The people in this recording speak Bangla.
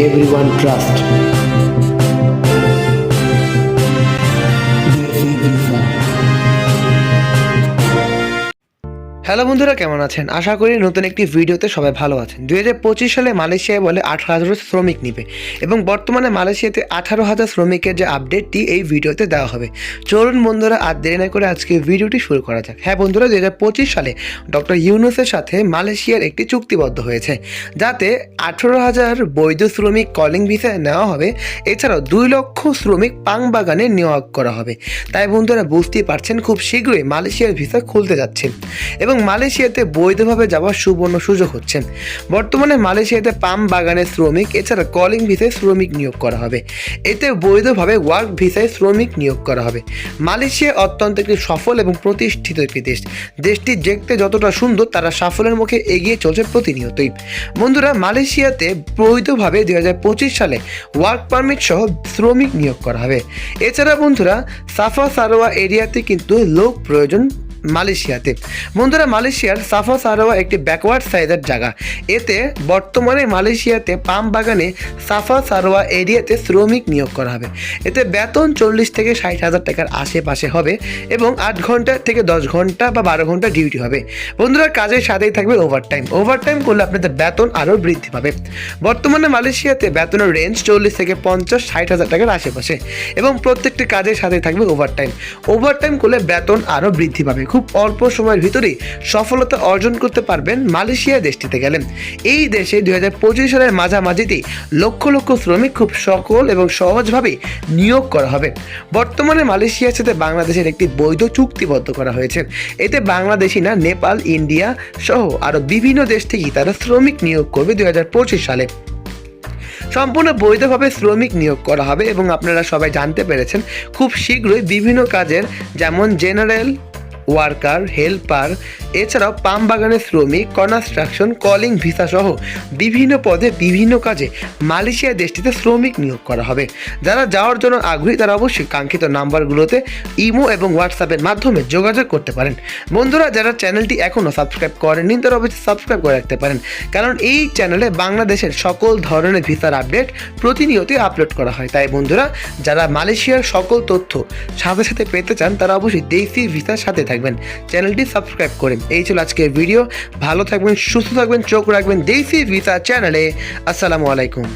everyone trusts. হ্যালো বন্ধুরা, কেমন আছেন? আশা করি নতুন একটি ভিডিওতে সবাই ভালো আছেন। হাজার পঁচিশ সালে মালয়েশিয়ায় বলে আঠারো হাজার শ্রমিক নিবে এবং বর্তমানে মালয়েশিয়াতে আঠারো হাজার শ্রমিকের যে আপডেটটি এই ভিডিওতে দেওয়া হবে। চলুন বন্ধুরা, আর দেরি না করে আজকে ভিডিওটি শুরু করা যাক। হ্যাঁ বন্ধুরা হাজার পঁচিশ সালে ডক্টর ইউনুসের সাথে মালয়েশিয়ার একটি চুক্তিবদ্ধ হয়েছে, যাতে আঠেরো হাজার বৈধ শ্রমিক কলিং ভিসায় নেওয়া হবে। এছাড়াও দুই লক্ষ শ্রমিক পাং বাগানে নিয়োগ করা হবে। তাই বন্ধুরা, বুঝতেই পারছেন, খুব শীঘ্রই মালয়েশিয়ার ভিসা খুলতে যাচ্ছেন। এবং মালয়েশিয়াতে বৈধভাবে যাওয়ার সুবর্ণ সুযোগ হচ্ছে বর্তমানে মালয়েশিয়াতে পাম বাগানের শ্রমিক, এছাড়া কলিং ভিসায় শ্রমিক নিয়োগ করা হবে। এতে বৈধভাবে ওয়ার্ক ভিসায় শ্রমিক নিয়োগ করা হবে। মালয়েশিয়া অত্যন্ত একটি সফল এবং প্রতিষ্ঠিত একটি দেশ। দেশটি দেখতে যতটা সুন্দর, তারা সাফল্যের মুখে এগিয়ে চলছে প্রতিনিয়তই। বন্ধুরা, মালয়েশিয়াতে বৈধভাবে দুই হাজার পঁচিশ সালে ওয়ার্ক পারমিট সহ শ্রমিক নিয়োগ করা হবে। এছাড়া বন্ধুরা, সাফা সারোয়া এরিয়াতে কিন্তু লোক প্রয়োজন মালয়েশিয়াতে। বন্ধুরা, মালয়েশিয়ার সাফা সারোয়া একটি ব্যাকওয়ার্ড সাইজের জায়গা। এতে বর্তমানে মালয়েশিয়াতে পাম বাগানে সাফা সারোয়া এরিয়াতে শ্রমিক নিয়োগ করা হবে। এতে বেতন চল্লিশ থেকে ষাট হাজার টাকার আশেপাশে হবে এবং আট ঘণ্টা থেকে দশ ঘণ্টা বা বারো ঘণ্টা ডিউটি হবে। বন্ধুরা, কাজের সাথেই থাকবে ওভারটাইম ওভারটাইম করলে আপনাদের বেতন আরও বৃদ্ধি পাবে। বর্তমানে মালয়েশিয়াতে বেতনের রেঞ্জ চল্লিশ থেকে পঞ্চাশ, ষাট হাজার টাকার আশেপাশে এবং প্রত্যেকটি কাজের সাথে থাকবে ওভারটাইম ওভারটাইম করলে বেতন আরও বৃদ্ধি পাবে। খুব অল্প সময়ের ভিতরেই সফলতা অর্জন করতে পারবেন মালয়েশিয়া দেশটিতে গেলেন এই দেশে দুই হাজার পঁচিশ সালের মাঝামাঝিতেই লক্ষ লক্ষ শ্রমিক খুব সকল এবং সহজভাবে নিয়োগ করা হবে। বর্তমানে মালয়েশিয়ার সাথে বাংলাদেশের একটি বৈধ চুক্তিবদ্ধ করা হয়েছে। এতে বাংলাদেশি না, নেপাল, ইন্ডিয়া সহ আরও বিভিন্ন দেশ থেকেই তারা শ্রমিক নিয়োগ করবে দুই হাজার পঁচিশ সালে। সম্পূর্ণ বৈধভাবে শ্রমিক নিয়োগ করা হবে এবং আপনারা সবাই জানতে পেরেছেন, খুব শীঘ্রই বিভিন্ন কাজের, যেমন জেনারেল ওয়ার্কার, হেল্পার, এছাড়াও পাম বাগানের শ্রমিক, কনস্ট্রাকশন, কলিং ভিসা সহ বিভিন্ন পদে বিভিন্ন কাজে মালয়েশিয়া দেশটিতে শ্রমিক নিয়োগ করা হবে। যারা যাওয়ার জন্য আগ্রহী, তারা অবশ্যই কাঙ্ক্ষিত নাম্বারগুলোতে ইমো এবং হোয়াটসঅ্যাপের মাধ্যমে যোগাযোগ করতে পারেন। বন্ধুরা, যারা চ্যানেলটি এখনও সাবস্ক্রাইব করেননি, তারা অবশ্যই সাবস্ক্রাইব করে রাখতে পারেন। কারণ এই চ্যানেলে বাংলাদেশের সকল ধরনের ভিসার আপডেট প্রতিনিয়তই আপলোড করা হয়। তাই বন্ধুরা, যারা মালয়েশিয়ার সকল তথ্য সাথে সাথে পেতে চান, তারা অবশ্যই দেশি ভিসার সাথে থাকবেন। চ্যানেলটি সাবস্ক্রাইব করেন এই ছিল আজকের ভিডিও। ভালো থাকবেন, সুস্থ থাকবেন, চোখ রাখবেন। দেশি ভিসা চ্যানেলে। আসসালামু আলাইকুম।